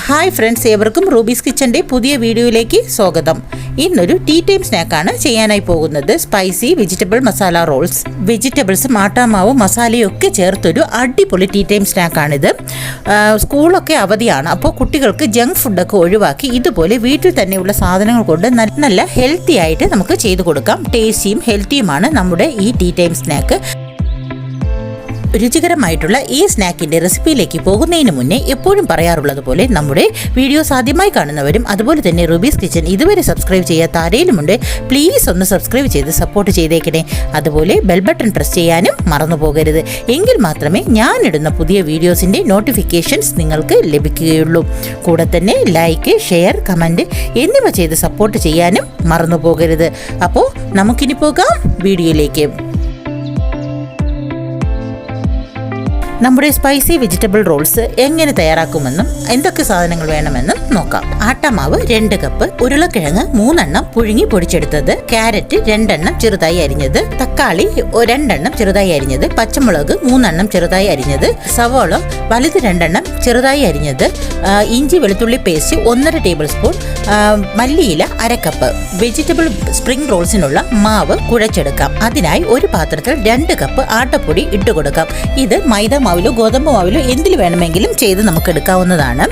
Hi friends ഏവർക്കും Ruby's കിച്ചന്റെ പുതിയ വീഡിയോയിലേക്ക് സ്വാഗതം. ഇന്നൊരു ടീ ടൈം സ്നാക്കാണ് ചെയ്യാനായി പോകുന്നത്. സ്പൈസി വെജിറ്റബിൾ മസാല റോൾസ് വെജിറ്റബിൾസും ആട്ടാമാവും മസാലയും ഒക്കെ ചേർത്തൊരു അടിപൊളി ടീ ടൈം സ്നാക്കാണിത്. സ്കൂളൊക്കെ അവധിയാണ്. അപ്പോൾ കുട്ടികൾക്ക് ജങ്ക് ഫുഡൊക്കെ ഒഴിവാക്കി ഇതുപോലെ വീട്ടിൽ തന്നെയുള്ള സാധനങ്ങൾ കൊണ്ട് നല്ല- നല്ല ഹെൽത്തി ആയിട്ട് നമുക്ക് ചെയ്തു കൊടുക്കാം. ടേസ്റ്റിയും ഹെൽത്തിയുമാണ് നമ്മുടെ ഈ ടീ ടൈം സ്നാക്ക്. രുചികരമായിട്ടുള്ള ഈ സ്നാക്കിന്റെ റെസിപ്പിയിലേക്ക് പോകുന്നതിന് മുന്നേ എപ്പോഴും പറയാറുള്ളത് പോലെ നമ്മുടെ വീഡിയോസ് ആദ്യമായി കാണുന്നവരും അതുപോലെ തന്നെ റുബീസ് കിച്ചൻ ഇതുവരെ സബ്സ്ക്രൈബ് ചെയ്യാത്ത ആരെങ്കിലുമുണ്ട് പ്ലീസ് ഒന്ന് സബ്സ്ക്രൈബ് ചെയ്ത് സപ്പോർട്ട് ചെയ്തേക്കണേ. അതുപോലെ ബെൽ ബട്ടൺ പ്രസ് ചെയ്യാനും മറന്നു പോകരുത്. എങ്കിൽ മാത്രമേ ഞാൻ ഇടുന്ന പുതിയ വീഡിയോസിന്റെ നോട്ടിഫിക്കേഷൻസ് നിങ്ങൾക്ക് ലഭിക്കുകയുള്ളൂ. കൂടെ തന്നെ ലൈക്ക് ഷെയർ കമന്റ് എന്നിവ ചെയ്ത് സപ്പോർട്ട് ചെയ്യാനും മറന്നു പോകരുത്. അപ്പോൾ നമുക്കിനി പോകാം വീഡിയോയിലേക്ക്. നമ്മുടെ സ്പൈസി വെജിറ്റബിൾ റോൾസ് എങ്ങനെ തയ്യാറാക്കുമെന്നും എന്തൊക്കെ സാധനങ്ങൾ വേണമെന്നും നോക്കാം. ആട്ടമാവ് രണ്ട് കപ്പ് ഉരുളക്കിഴങ്ങ് മൂന്നെണ്ണം പുഴുങ്ങി പൊടിച്ചെടുത്തത് ക്യാരറ്റ് രണ്ടെണ്ണം ചെറുതായി അരിഞ്ഞത് തക്കാളി രണ്ടെണ്ണം ചെറുതായി അരിഞ്ഞത് പച്ചമുളക് മൂന്നെണ്ണം ചെറുതായി അരിഞ്ഞത് സവോള വലുത് രണ്ടെണ്ണം ചെറുതായി അരിഞ്ഞത് ഇഞ്ചി വെളുത്തുള്ളി പേസ്റ്റ് ഒന്നര ടേബിൾ സ്പൂൺ മല്ലിയില അരക്കപ്പ് വെജിറ്റബിൾ സ്പ്രിംഗ് റോൾസിനുള്ള മാവ് കുഴച്ചെടുക്കാം. അതിനായി ഒരു പാത്രത്തിൽ രണ്ട് കപ്പ് ആട്ടപ്പൊടി ഇട്ടുകൊടുക്കാം. ഇത് മൈദ മാവിലോ ഗോതമ്പ് മാവിലോ എന്തിൽ വേണമെങ്കിലും ചെയ്ത് നമുക്ക് എടുക്കാവുന്നതാണ്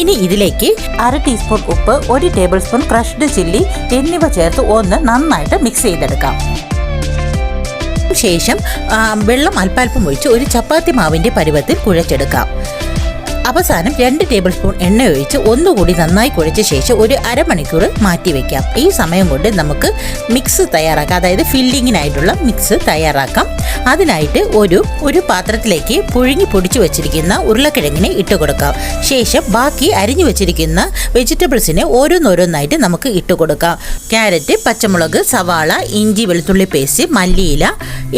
ഇനി ഇതിലേക്ക് അര ടീസ്പൂൺ ഉപ്പ് ഒരു ടേബിൾ സ്പൂൺ ക്രഷ്ഡ് ചില്ലി എന്നിവ ചേർത്ത് ഒന്ന് നന്നായിട്ട് മിക്സ് ചെയ്തെടുക്കാം. ശേഷം വെള്ളം അല്പാൽപ്പം ഒഴിച്ച് ഒരു ചപ്പാത്തി മാവിന്റെ പരുവത്തിൽ കുഴച്ചെടുക്കാം. അവസാനം രണ്ട് ടേബിൾ സ്പൂൺ എണ്ണ ഒഴിച്ച് ഒന്നുകൂടി നന്നായി കുഴച്ച ശേഷം ഒരു അരമണിക്കൂർ മാറ്റി വെക്കാം. ഈ സമയം കൊണ്ട് നമുക്ക് മിക്സ് തയ്യാറാക്കാം. അതായത് ഫില്ലിങ്ങിനായിട്ടുള്ള മിക്സ് തയ്യാറാക്കാം. അതിനായിട്ട് ഒരു ഒരു പാത്രത്തിലേക്ക് പുഴുങ്ങി പൊടിച്ചു വെച്ചിരിക്കുന്ന ഉരുളക്കിഴങ്ങിനെ ഇട്ട് കൊടുക്കാം. ശേഷം ബാക്കി അരിഞ്ഞു വെച്ചിരിക്കുന്ന വെജിറ്റബിൾസിനെ ഓരോന്നോരോന്നായിട്ട് നമുക്ക് ഇട്ട് കൊടുക്കാം. ക്യാരറ്റ് പച്ചമുളക് സവാള ഇഞ്ചി വെളുത്തുള്ളി പേസ്റ്റ് മല്ലിയില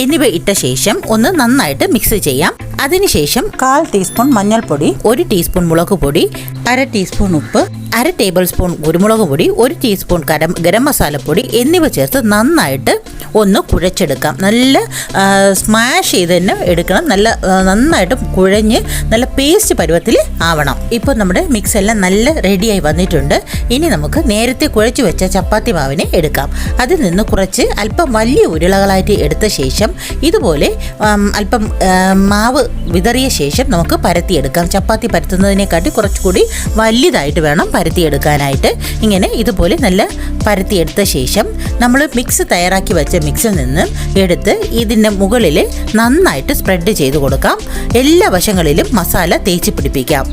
എന്നിവ ഇട്ട ശേഷം ഒന്ന് നന്നായിട്ട് മിക്സ് ചെയ്യാം. അതിനുശേഷം കാൽ ടീസ്പൂൺ മഞ്ഞൾപ്പൊടി ഒരു ടീസ്പൂൺ മുളക് പൊടി അര ടീസ്പൂൺ ഉപ്പ് അര ടേബിൾ സ്പൂൺ കുരുമുളക് പൊടി ഒരു ടീസ്പൂൺ കരം ഗരം മസാലപ്പൊടി എന്നിവ ചേർത്ത് നന്നായിട്ട് ഒന്ന് കുഴച്ചെടുക്കാം. നല്ല സ്മാഷ് ചെയ്ത് തന്നെ എടുക്കണം. നല്ല നന്നായിട്ട് കുഴഞ്ഞ് നല്ല പേസ്റ്റ് പരുവത്തിൽ ആവണം. ഇപ്പോൾ നമ്മുടെ മിക്സ് എല്ലാം നല്ല റെഡിയായി വന്നിട്ടുണ്ട്. ഇനി നമുക്ക് നേരത്തെ കുഴച്ച് വെച്ച ചപ്പാത്തി മാവിനെ എടുക്കാം. അതിൽ നിന്ന് കുറച്ച് അല്പം വലിയ ഉരുളകളായിട്ട് എടുത്ത ശേഷം ഇതുപോലെ അല്പം മാവ് വിതറിയ ശേഷം നമുക്ക് പരത്തിയെടുക്കാം. ചപ്പാത്തി പരത്തുന്നതിനെക്കാട്ടി കുറച്ചുകൂടി വലിയതായിട്ട് വേണം പരത്തിയെടുക്കാനായിട്ട് ഇങ്ങനെ ഇതുപോലെ നല്ല പരത്തിയെടുത്ത ശേഷം നമ്മൾ മിക്സ് തയ്യാറാക്കി വെച്ച മിക്സിൽ നിന്ന് എടുത്ത് ഇതിന്റെ മുകളിൽ നന്നായിട്ട് സ്പ്രെഡ് ചെയ്ത് കൊടുക്കാം. എല്ലാ വശങ്ങളിലും മസാല തേച്ച് പിടിപ്പിക്കാം.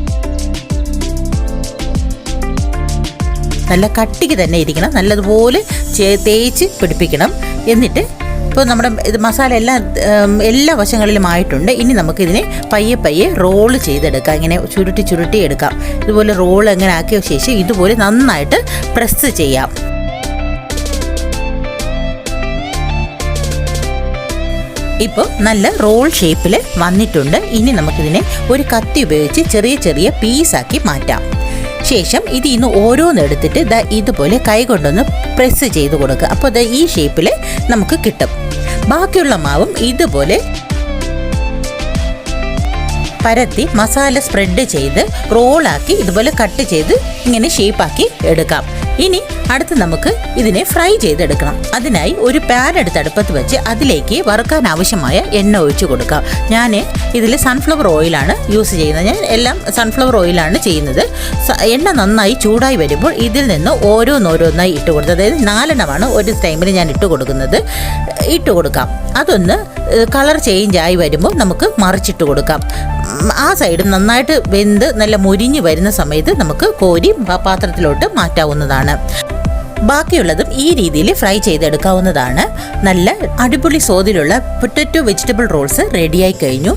നല്ല കട്ടിക്ക് തന്നെ ഇരിക്കണം. നല്ലതുപോലെ തേച്ച് പിടിപ്പിക്കണം. എന്നിട്ട് ഇപ്പോൾ നമ്മുടെ ഇത് മസാല എല്ലാം എല്ലാ വശങ്ങളിലും ആയിട്ടുണ്ട്. ഇനി നമുക്കിതിനെ പയ്യെ പയ്യെ റോൾ ചെയ്തെടുക്കാം. ഇങ്ങനെ ചുരുട്ടി ചുരുട്ടി എടുക്കാം. ഇതുപോലെ റോൾ എങ്ങനെ ആക്കിയ ശേഷം ഇതുപോലെ നന്നായിട്ട് പ്രസ് ചെയ്യാം. ഇപ്പോൾ നല്ല റോൾ ഷേപ്പിൽ വന്നിട്ടുണ്ട്. ഇനി നമുക്കിതിനെ ഒരു കത്തി ഉപയോഗിച്ച് ചെറിയ ചെറിയ പീസാക്കി മാറ്റാം. ശേഷം ഇത് ഇന്ന് ഓരോന്നെടുത്തിട്ട് ഇതുപോലെ കൈ കൊണ്ടൊന്ന് പ്രസ് ചെയ്ത് കൊടുക്കുക. അപ്പോൾ ഈ ഷേപ്പിൽ നമുക്ക് കിട്ടും. ബാക്കിയുള്ള മാവും ഇതുപോലെ പരത്തി മസാല സ്പ്രെഡ് ചെയ്ത് റോളാക്കി ഇതുപോലെ കട്ട് ചെയ്ത് ഇങ്ങനെ ഷേപ്പാക്കി എടുക്കാം. ഇനി അടുത്ത് നമുക്ക് ഇതിനെ ഫ്രൈ ചെയ്തെടുക്കണം. അതിനായി ഒരു പാൻ എടുത്ത് അടുപ്പത്ത് വെച്ച് അതിലേക്ക് വറുക്കാൻ ആവശ്യമായ എണ്ണ ഒഴിച്ചു കൊടുക്കാം. ഞാൻ ഇതിൽ സൺഫ്ലവർ ഓയിലാണ് യൂസ് ചെയ്യുന്നത്. ഞാൻ എല്ലാം സൺഫ്ലവർ ഓയിലാണ് ചെയ്യുന്നത്. എണ്ണ നന്നായി ചൂടായി വരുമ്പോൾ ഇതിൽ നിന്ന് ഓരോന്നോരോന്നായി ഇട്ട് കൊടുത്തത് അതായത് നാലെണ്ണമാണ് ഒരു ടൈമിൽ ഞാൻ ഇട്ട് കൊടുക്കുന്നത്. ഇട്ട് കൊടുക്കാം. അതൊന്ന് കളർ ചേഞ്ച് ആയി വരുമ്പോൾ നമുക്ക് മറിച്ചിട്ട് കൊടുക്കാം. ആ സൈഡ് നന്നായിട്ട് വെന്ത് നല്ല മുരിഞ്ഞ് വരുന്ന സമയത്ത് നമുക്ക് കോരി പാത്രത്തിലോട്ട് മാറ്റാവുന്നതാണ്. ബാക്കിയുള്ളതും ഈ രീതിയിൽ ഫ്രൈ ചെയ്തെടുക്കാവുന്നതാണ്. നല്ല അടിപൊളി സ്വാദിലുള്ള പൊട്ടറ്റോ വെജിറ്റബിൾ റോൾസ് റെഡിയായി കഴിഞ്ഞു.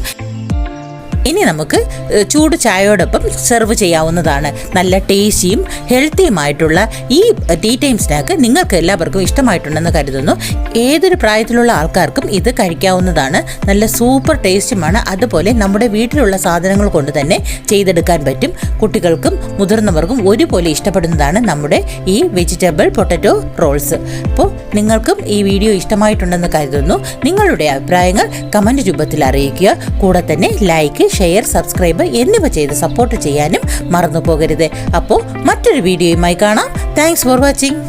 ഇനി നമുക്ക് ചൂട് ചായയോടൊപ്പം സെർവ് ചെയ്യാവുന്നതാണ്. നല്ല ടേസ്റ്റിയും ഹെൽത്തിയുമായിട്ടുള്ള ഈ ടീ ടൈം സ്നാക്ക് നിങ്ങൾക്ക് എല്ലാവർക്കും ഇഷ്ടമായിട്ടുണ്ടെന്ന് കരുതുന്നു. ഏതൊരു പ്രായത്തിലുള്ള ആൾക്കാർക്കും ഇത് കഴിക്കാവുന്നതാണ്. നല്ല സൂപ്പർ ടേസ്റ്റുമാണ് അതുപോലെ നമ്മുടെ വീട്ടിലുള്ള സാധനങ്ങൾ കൊണ്ട് തന്നെ ചെയ്തെടുക്കാൻ പറ്റും. കുട്ടികൾക്കും മുതിർന്നവർക്കും ഒരുപോലെ ഇഷ്ടപ്പെടുന്നതാണ് നമ്മുടെ ഈ വെജിറ്റബിൾ പൊട്ടറ്റോ റോൾസ് അപ്പോൾ നിങ്ങൾക്കും ഈ വീഡിയോ ഇഷ്ടമായിട്ടുണ്ടെന്ന് കരുതുന്നു. നിങ്ങളുടെ അഭിപ്രായങ്ങൾ കമന്റ് രൂപത്തിൽ അറിയിക്കുക. കൂടെ തന്നെ ലൈക്ക് ഷെയർ സബ്സ്ക്രൈബ് എന്നിവ ചെയ്ത് സപ്പോർട്ട് ചെയ്യാനും മറന്നു പോകരുത് അപ്പോൾ മറ്റൊരു വീഡിയോയുമായി കാണാം. Thanks for watching